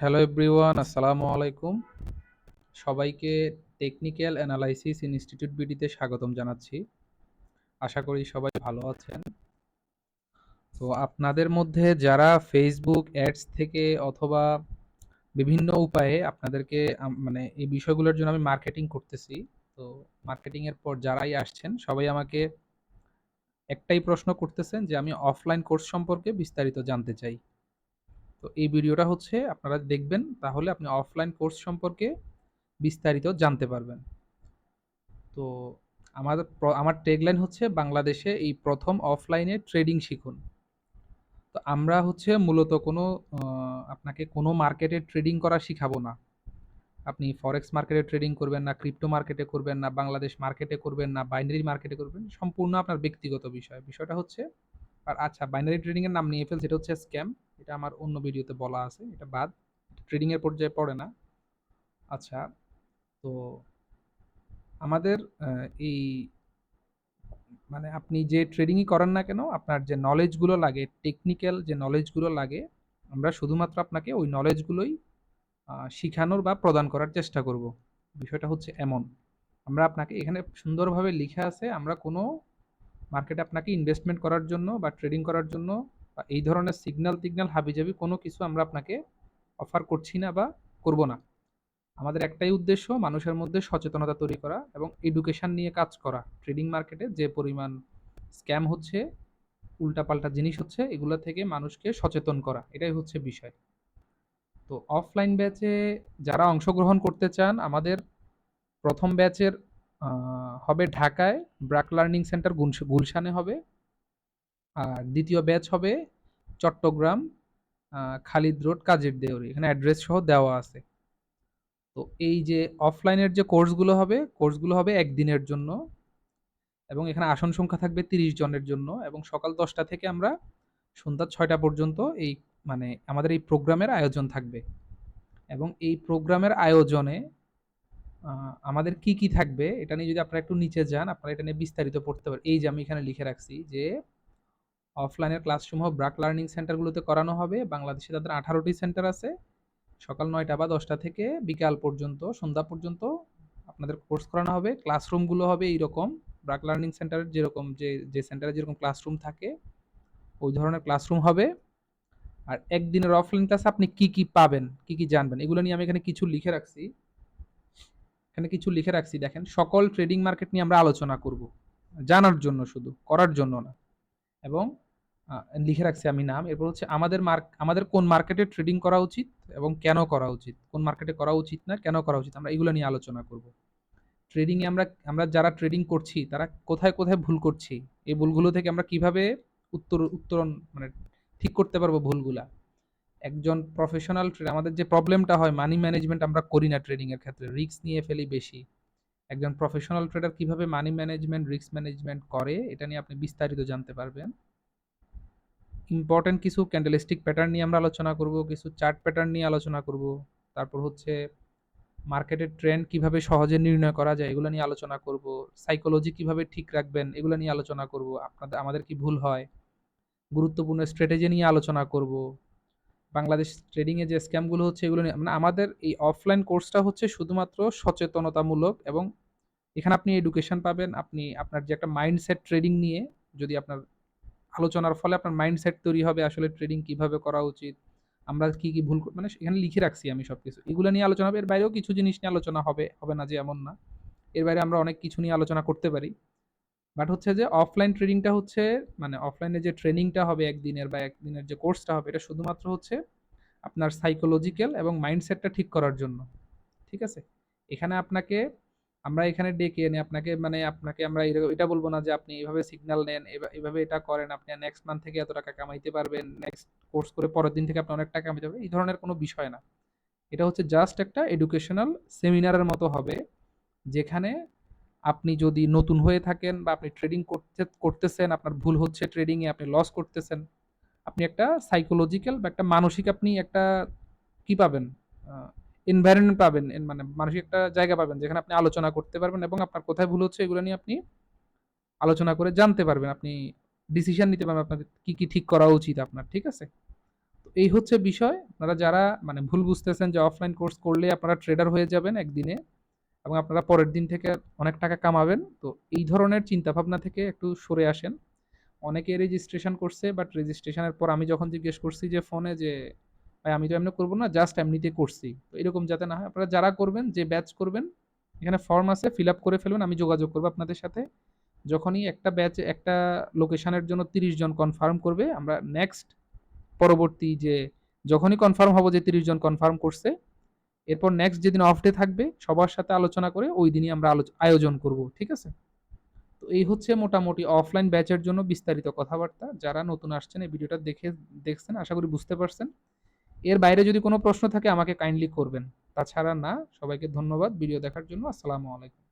Hello everyone আসসালামু আলাইকুম। সবাইকে টেকনিক্যাল অ্যানালাইসিস ইনস্টিটিউট বিডিতে স্বাগতম জানাচ্ছি। আশা করি সবাই ভালো আছেন। তো আপনাদের মধ্যে যারা ফেসবুক অ্যাডস থেকে অথবা বিভিন্ন উপায়ে আপনাদেরকে মানে এই বিষয়গুলোর জন্য আমি মার্কেটিং করতেছি, তো মার্কেটিং এর পর যারাই আসছেন, সবাই আমাকে একটাই প্রশ্ন করতেছেন যে আমি অফলাইন কোর্স সম্পর্কে বিস্তারিত জানতে চাই। তো এই ভিডিওটা হচ্ছে আপনারা দেখবেন, তাহলে আপনি অফলাইন কোর্স সম্পর্কে বিস্তারিত জানতে পারবেন। তো আমার আমার ট্যাগলাইন হচ্ছে বাংলাদেশে এই প্রথম অফলাইনে ট্রেডিং শিখুন। তো আমরা হচ্ছে মূলত কোনো আপনাকে কোনো মার্কেটে ট্রেডিং করা শিখাবো না। আপনি ফরেক্স মার্কেটে ট্রেডিং করবেন না ক্রিপ্টো মার্কেটে করবেন না, বাংলাদেশ মার্কেটে করবেন না বাইনারি মার্কেটে করবেন সম্পূর্ণ আপনার ব্যক্তিগত বিষয়। বিষয়টা হচ্ছে, আর আচ্ছা বাইনারি ট্রেডিংয়ের নাম নিয়ে ফেলছে এটা হচ্ছে স্ক্যাম এটা আমার অন্য ভিডিওতে বলা আছে, এটা বাদ। ট্রেডিং এর পর্যায়ে পড়ে না। আচ্ছা তো আমাদের এই মানে আপনি যে ট্রেডিংই করেন না কেন, আপনার যে নলেজগুলো লাগে টেকনিক্যাল যে নলেজগুলো লাগে, আমরা শুধুমাত্র আপনাকে ওই নলেজগুলোই শিখানোর বা প্রদান করার চেষ্টা করব। বিষয়টা হচ্ছে এমন। আমরা আপনাকে এখানে সুন্দরভাবে লিখা আছে, আমরা কোনো মার্কেটে আপনাকে ইনভেস্টমেন্ট করার জন্য বা ট্রেডিং করার জন্য বা এই ধরনের সিগন্যাল টিগন্যাল হাবিজাবি কোনো কিছু আমরা আপনাকে অফার করছি না বা করব না। আমাদের একটাই উদ্দেশ্য মানুষের মধ্যে সচেতনতা তৈরি করা এবং এডুকেশন নিয়ে কাজ করা। ট্রেডিং মার্কেটে যে পরিমাণ স্ক্যাম হচ্ছে, উল্টাপাল্টা জিনিস হচ্ছে, এগুলো থেকে মানুষকে সচেতন করা। এটাই হচ্ছে বিষয়। তো অফলাইন ব্যাচে যারা অংশগ্রহণ করতে চান, আমাদের প্রথম ব্যাচের হবে ঢাকায়। ব্রাক লার্নিং সেন্টার গুলশানে হবে। আর দ্বিতীয় ব্যাচ হবে চট্টগ্রাম খালিদ রোড, কাজের দেউরি। এখানে অ্যাড্রেস সহ দেওয়া আছে। তো এই যে অফলাইনের যে কোর্সগুলো হবে কোর্সগুলো হবে একদিনের জন্য এবং এখানে আসন সংখ্যা থাকবে তিরিশ জনের জন্য এবং সকাল দশটা থেকে আমরা সন্ধ্যা ছয়টা পর্যন্ত এই মানে আমাদের এই প্রোগ্রামের আয়োজন থাকবে। এবং এই প্রোগ্রামের আয়োজনে আমাদের কি কি থাকবে এটা নিয়ে যদি আপনারা একটু নিচে যান, আপনারা এটা নিয়ে বিস্তারিত পড়তে পারেন। এই যে আমি এখানে লিখে রাখছি যে অফলাইনের ক্লাসসমূহ ব্রাক লার্নিং সেন্টারগুলোতে করানো হবে। বাংলাদেশে তাদের আঠারোটি সেন্টার আছে। সকাল নয়টা বা দশটা থেকে বিকাল পর্যন্ত, সন্ধ্যা পর্যন্ত আপনাদের কোর্স করানো হবে। ক্লাসরুমগুলো হবে এইরকম। ব্রাক লার্নিং সেন্টারের যেরকম যে যে সেন্টারে যেরকম ক্লাসরুম থাকে, ওই ধরনের ক্লাসরুম হবে। আর একদিনের অফলাইন ক্লাসে আপনি কি কি পাবেন, কি কি জানবেন, এগুলো নিয়ে আমি এখানে কিছু লিখে রাখছি। এখানে কিছু লিখে রাখছি। দেখেন, সকল ট্রেডিং মার্কেট নিয়ে আমরা আলোচনা করব। জানার জন্য শুধু, করার জন্য না। এবং লিখে রাখছি আমি নাম। এরপর হচ্ছে আমাদের মার্ক, আমাদের কোন মার্কেটে ট্রেডিং করা উচিত এবং কেন করা উচিত? কোন মার্কেটে করা উচিত না, কেন করা উচিত? আমরা এগুলো নিয়ে আলোচনা করব। ট্রেডিং এ আমরা আমরা যারা ট্রেডিং করছি, তারা কোথায় কোথায় ভুল করছি? এই ভুলগুলো থেকে আমরা কীভাবে উত্তর, উত্তরণ মানে ঠিক করতে পারব ভুলগুলা? একজন প্রফেশনাল ট্রেড আমাদের যে প্রবলেমটা হয় মানি ম্যানেজমেন্ট আমরা করি না ট্রেডিং এর ক্ষেত্রে রিস্ক নিয়ে ফেলি বেশি। একজন প্রফেশনাল ট্রেডার কীভাবে মানি ম্যানেজমেন্ট রিস্ক ম্যানেজমেন্ট করে, এটা নিয়ে আপনি বিস্তারিত জানতে পারবেন। ইম্পর্টেন্ট কিছু ক্যান্ডেলিস্টিক প্যাটার্ন নিয়ে আমরা আলোচনা করব, কিছু চার্ট প্যাটার্ন নিয়ে আলোচনা করব, তারপর হচ্ছে মার্কেটের ট্রেন্ড কীভাবে সহজে নির্ণয় করা যায়, এগুলো নিয়ে আলোচনা করব সাইকোলজি কীভাবে ঠিক রাখবেন, এগুলো নিয়ে আলোচনা করব, আপনাদের, আমাদের কি ভুল হয়, গুরুত্বপূর্ণ স্ট্র্যাটেজি নিয়ে আলোচনা করব, বাংলাদেশ ট্রেডিংয়ে যে স্ক্যামগুলো হচ্ছে এগুলো নিয়ে মানে আমাদের এই অফলাইন কোর্সটা হচ্ছে শুধুমাত্র সচেতনতামূলক এবং এখানে আপনি এডুকেশন পাবেন, আপনি আপনার যে একটা মাইন্ডসেট ট্রেডিং নিয়ে যদি আপনার আলোচনার ফলে আপনার মাইন্ডসেট তৈরি হবে, আসলে ট্রেডিং কীভাবে করা উচিত, আমরা কি কি ভুল মানে এখানে লিখে রাখছি আমি সব কিছু এগুলো নিয়ে আলোচনা হবে, এর বাইরেও কিছু জিনিস নিয়ে আলোচনা হবে হবে না যে এমন না। এর বাইরে আমরা অনেক কিছু নিয়ে আলোচনা করতে পারি। বাট হচ্ছে যে অফলাইন ট্রেডিংটা হচ্ছে মানে অফলাইনে যে ট্রেনিংটা হবে একদিনের বা একদিনের যে কোর্সটা হবে, এটা শুধুমাত্র হচ্ছে আপনার সাইকোলজিক্যাল এবং মাইন্ডসেটটা ঠিক করার জন্য। ঠিক আছে? এখানে আপনাকে আমরা এখানে ডেকে এনে আপনাকে মানে আপনাকে আমরা এটা বলব না যে আপনি এইভাবে সিগন্যাল নেন এভাবে এটা করেন, আপনি নেক্সট মান্থ থেকে এত টাকা কামাইতে পারবেন নেক্সট কোর্স করে পরের দিন থেকে আপনি অনেক টাকা কামাইতে পারবেন, এই ধরনের কোনো বিষয় না। এটা হচ্ছে জাস্ট একটা এডুকেশনাল সেমিনারের মতো হবে, যেখানে আপনি যদি নতুন হয়ে থাকেন বা আপনি ট্রেডিং করতে, করতেছেন, আপনার ভুল হচ্ছে ট্রেডিংয়ে আপনি লস করতেছেন, আপনি একটা সাইকোলজিক্যাল বা একটা মানসিক আপনি একটা কি পাবেন? এনভায়রনমেন্ট পাবেন মানে মানসিক একটা জায়গা পাবেন যেখানে আপনি আলোচনা করতে পারবেন এবং আপনার কোথায় ভুল হচ্ছে এগুলো নিয়ে আপনি আলোচনা করে জানতে পারবেন আপনি ডিসিশন নিতে পারবেন আপনার কি কি ঠিক করা উচিত আপনার ঠিক আছে তো এই হচ্ছে বিষয়। আপনারা যারা মানে ভুল বুঝতেছেন যে অফলাইন কোর্স করলে আপনারা ট্রেডার হয়ে যাবেন একদিনে এবং আপনারা পরের দিন থেকে অনেক টাকা কামাবেন। তো এই ধরনের চিন্তাভাবনা থেকে একটু সরে আসেন। অনেকে রেজিস্ট্রেশন করছে বাট রেজিস্ট্রেশনের পর আমি যখন জিজ্ঞেস করছি যে ফোনে যে, "ভাই আমি তো এমনি করব না, জাস্ট এমনিতে করছি।" তো এরকম যাতে না হয় আপনারা যারা করবেন, যে ব্যাচ করবেন, এখানে ফর্ম আছে ফিল আপ করে ফেলবেন আমি যোগাযোগ করব আপনাদের সাথে। যখনই একটা ব্যাচ একটা লোকেশানের জন্য ৩০ জন কনফার্ম করবে, আমরা নেক্সট পরবর্তী যে যখনই কনফার্ম হব যে ৩০ জন কনফার্ম করছে, এরপর নেক্সট যেদিন অফ ডে থাকবে সবার সাথে আলোচনা করে ওই দিনই আমরা আয়োজন করব। ঠিক আছে? তো এই হচ্ছে মোটামুটি অফলাইন ব্যাচের জন্য বিস্তারিত কথাবার্তা। যারা নতুন আসছেন এই ভিডিওটা দেখে দেখছেন আশা করি বুঝতে পারছেন। এর বাইরে যদি কোনো প্রশ্ন থাকে আমাকে কাইন্ডলি করবেন। তাছাড়া না, সবাইকে ধন্যবাদ ভিডিও দেখার জন্য। আসসালামু আলাইকুম।